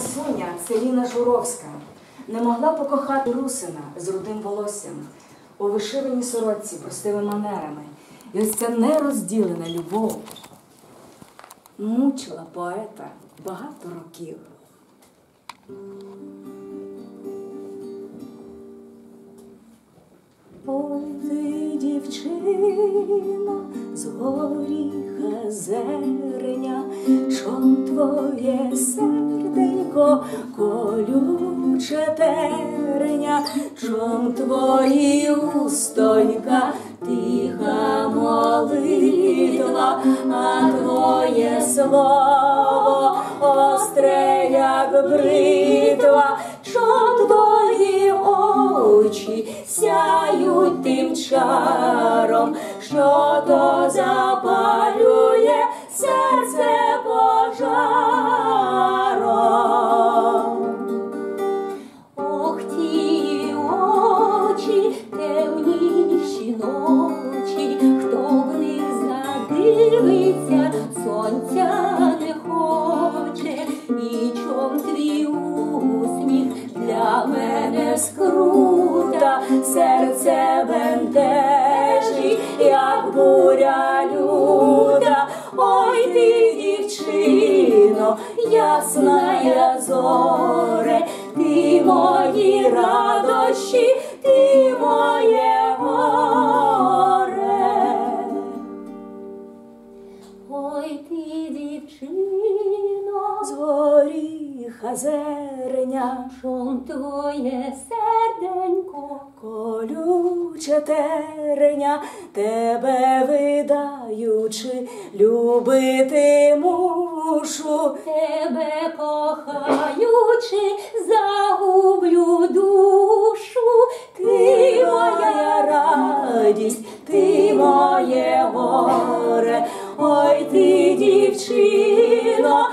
красуня Селіна Журовська не могла покохати русина з рудим волоссям у вишиваній сорочці простими манерами. І ось ця нерозділена любов мучила поета багато років. Ой ти, дівчино, з горіха зерня, чом твоє серденько колюче тереня, чом твої устонька тиха молитва, а твоє слово остре, як бритва, чом твої очі сяють тим чаром, що то запалює серце скрута, серце бентежить, як буря люта. Ой ти, дівчино, ясна я зоре, ти мої радощі, ти моє горе. Ой ти, дівчино, з горіха шум твоє серденько, колюче тереня, тебе видаючи, любити мушу, тебе кохаючи, загублю душу, ти моя радість, ти моє горе, ой ти, дівчино,